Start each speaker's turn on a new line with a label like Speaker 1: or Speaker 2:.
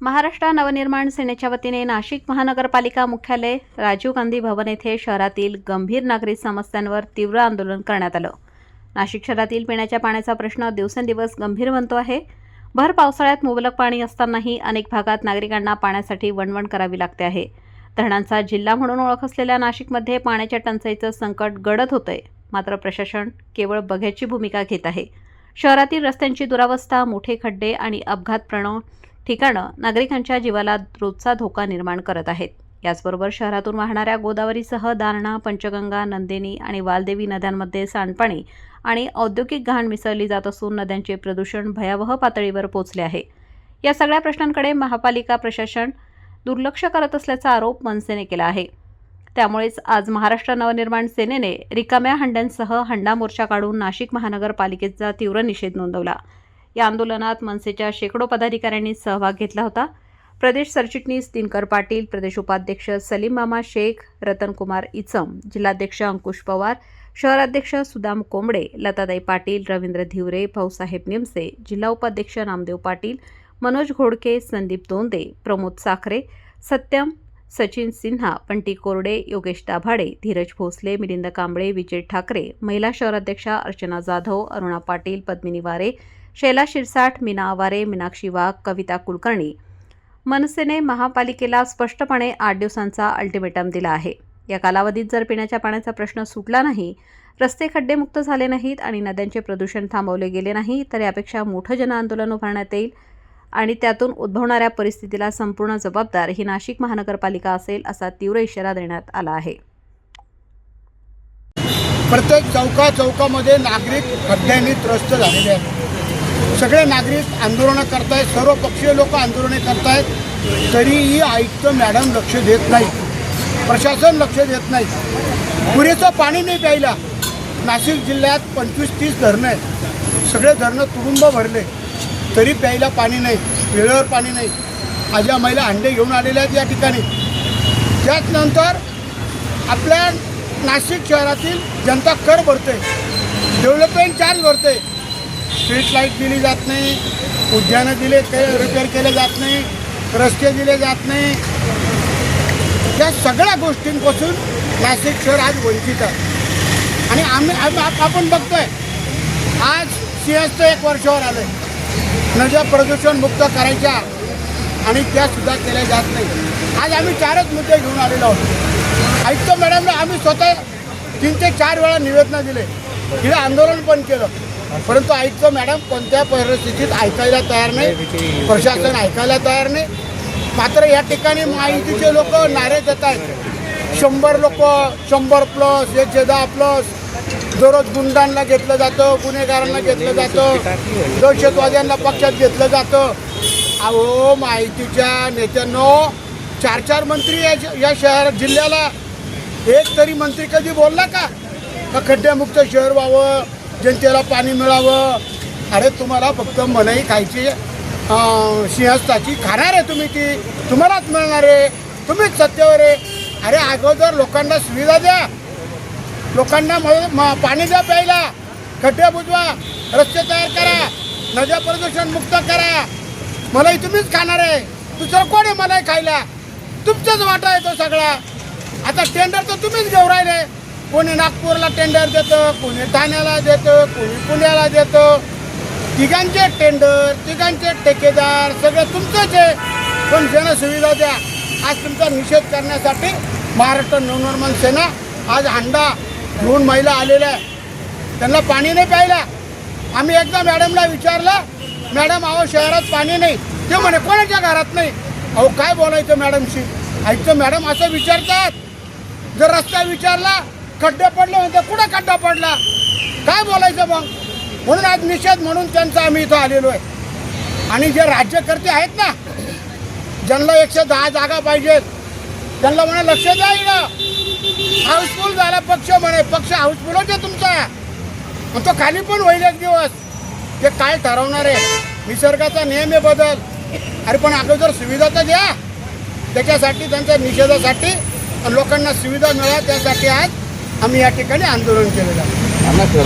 Speaker 1: महाराष्ट्र नवनिर्माण सेनेच्या वतीने नाशिक महानगरपालिका मुख्यालय राजीव गांधी भवन येथे शहरातील गंभीर नागरी समस्यांवर तीव्र आंदोलन करण्यात आलं. नाशिक शहरातील पिण्याच्या पाण्याचा प्रश्न दिवसेंदिवस गंभीर बनतो आहे. भर पावसाळ्यात मुबलक पाणी असतानाही अनेक भागात नागरिकांना पाण्यासाठी वणवण करावी लागते आहे. धरणांचा जिल्हा म्हणून ओळख असलेल्या नाशिकमध्ये पाण्याच्या टंचाईचं संकट गडद होतंय. मात्र प्रशासन केवळ बघ्याची भूमिका घेत आहे. शहरातील रस्त्यांची दुरावस्था मोठे खड्डे आणि अपघात प्रणव ठिकाणं नागरिकांच्या जीवाला रोजचा धोका निर्माण करत आहेत. याचबरोबर शहरातून वाहणाऱ्या गोदावरीसह दारणा पंचगंगा नंदिनी आणि वालदेवी नद्यांमध्ये सांडपाणी आणि औद्योगिक घाण मिसळली जात असून नद्यांचे प्रदूषण भयावह पातळीवर पोचले आहे. या सगळ्या प्रश्नांकडे महापालिका प्रशासन दुर्लक्ष करत असल्याचा आरोप मनसेने केला आहे. त्यामुळेच आज महाराष्ट्र नवनिर्माण सेनेने रिकाम्या हंड्यांसह हंडा मोर्चा काढून नाशिक महानगरपालिकेचा तीव्र निषेध नोंदवला. या आंदोलनात मनसेच्या शेकडो पदाधिकाऱ्यांनी सहभाग घेतला होता. प्रदेश सरचिटणीस दिनकर पाटील प्रदेश उपाध्यक्ष सलीम मामा शेख रतनकुमार इचम जिल्हाध्यक्ष अंकुश पवार शहराध्यक्ष सुदाम कोंबडे लताताई पाटील रवींद्र धिवरे भाऊसाहेब निमसे जिल्हा उपाध्यक्ष नामदेव पाटील मनोज घोडके संदीप दोंदे प्रमोद साखरे सत्यम सचिन सिन्हा पंटी कोरडे योगेश दाभाडे धीरज भोसले मिलिंद कांबळे विजय ठाकरे महिला शहराध्यक्षा अर्चना जाधव अरुणा पाटील पद्मिनी वारे शैला शिरसाठ मीना आवारे मीनाक्षी वाघ कविता कुलकर्णी मनसेने महापालिकेला स्पष्टपणे आठ दिवसांचा अल्टिमेटम दिला आहे. या कालावधीत जर पिण्याच्या पाण्याचा प्रश्न सुटला नाही रस्ते खड्डेमुक्त झाले नाहीत आणि नद्यांचे प्रदूषण थांबवले गेले नाही तर यापेक्षा मोठं जनआंदोलन उभारण्यात येईल आणि त्यातून उद्भवणाऱ्या परिस्थितीला संपूर्ण जबाबदार ही नाशिक महानगरपालिका असेल असा तीव्र इशारा देण्यात आला आहे.
Speaker 2: प्रत्येक चौका चौकामध्ये नागरिक खड्ड्यांनी त्रस्त झालेले आहेत. सगळे नागरिक आंदोलनं करतायत सर्व पक्षीय लोक आंदोलने करतायत तरीही आयुक्त मॅडम लक्ष देत नाही प्रशासन लक्ष देत नाही पुरेचं पाणी नाही प्यायला. नाशिक जिल्ह्यात पंचवीस तीस धरणं आहेत. सगळे धरणं तुडुंब भरले. तरी प्यायला पाणी नाही वेळेवर पाणी नाही. आज या महिला अंडे घेऊन आलेल्या आहेत या ठिकाणी. त्याचनंतर आपल्या नाशिक शहरातील जनता कर भरते डेव्हलपमेंट चार्ज भरते. स्ट्रीट लाइट दिली जात नाही उद्यानं दिले ते रिपेअर केले जात नाही रस्ते दिले जात नाही. या सगळ्या गोष्टींपासून नाशिक शहर आज वंचित आहे. आणि आम्ही आपण बघतोय आज सिंहस्थ एक वर्षावर आलं आहे नद्या प्रदूषण मुक्त करायच्या आणि त्या सुद्धा केल्या जात नाही. आज आम्ही चारच मुद्दे घेऊन आलेलो आहोत. ऐकतो मॅडमला आम्ही स्वतः तीन ते चार वेळा निवेदनं दिले. तिथे आंदोलन पण केलं. परंतु ऐकतो मॅडम कोणत्या परिस्थितीत ऐकायला तयार नाही प्रशासन ऐकायला तयार नाही. मात्र या ठिकाणी माहितीचे लोक नारे देत आहेत. शंभर लोक शंभर प्लस एक दहा प्लस दररोज गुंडांना घेतलं जातं गुन्हेगारांना घेतलं जातं दहशतवाद्यांना पक्षात घेतलं जातं. अहो माहितीच्या नेत्यांनो चार चार मंत्री या या शहर जिल्ह्याला एक तरी मंत्री कधी बोलला का? का खड्ड्यामुक्त शहर व्हावं. जनतेला पाणी मिळावं. अरे तुम्हाला फक्त मनाई खायची सिंहस्थाची खाणार आहे तुम्ही ती. तुम्हालाच मिळणार आहे. तुम्हीच सत्तेवर आहे. अरे अगोदर लोकांना सुविधा द्या. लोकांना म- म- पाणी द्या प्यायला. खड्डे बुजवा. रस्ते तयार करा. नद्या प्रदूषण मुक्त करा. मलाई तुम्हीच खाणार आहे. दुसरं कोण आहे मलाई खायला? तुमचाच वाटा आहे तो सगळा. आता टेंडर तर तुम्हीच घेऊ राहिले. कोणी नागपूरला टेंडर देतं कोणी ठाण्याला देतं कोणी पुण्याला देतं. तिघांचे टेंडर तिघांचे ठेकेदार सगळं तुमचंच आहे. पण जनसुविधा द्या. आज तुमचा निषेध करण्यासाठी महाराष्ट्र नवनिर्माण सेना आज हंडा घेऊन महिला आलेल्या आहे त्यांना पाणी नाही प्यायला. आम्ही एकदा मॅडमला विचारलं मॅडम अहो शहरात पाणी नाही. ते म्हणे कोणाच्या घरात नाही? अहो काय बोलायचं मॅडमशी ऐकतं मॅडम असं विचारतात. जर रस्ता विचारला खड्डे पडले म्हणते कुठं खड्डा पडला? काय बोलायचं मग? म्हणून आज निषेध म्हणून त्यांचा आम्ही इथं आलेलो आहे. आणि जे राज्यकर्ते आहेत ना ज्यांना एकशे दहा जागा पाहिजेत त्यांना म्हणे लक्ष द्या इकडं हाऊसफुल झाला पक्ष म्हणे पक्ष हाऊसफुल होते तुमचा. मग तो खाली पण होईल एक दिवस. ते काय ठरवणार आहे? निसर्गाचा नियम आहे बदल. अरे पण अगोदर सुविधा तर द्या. त्याच्यासाठी त्यांच्या निषेधासाठी लोकांना सुविधा मिळा त्यासाठी आज आम्ही या ठिकाणी आंदोलन केलेलं आहे
Speaker 3: त्यांना खरं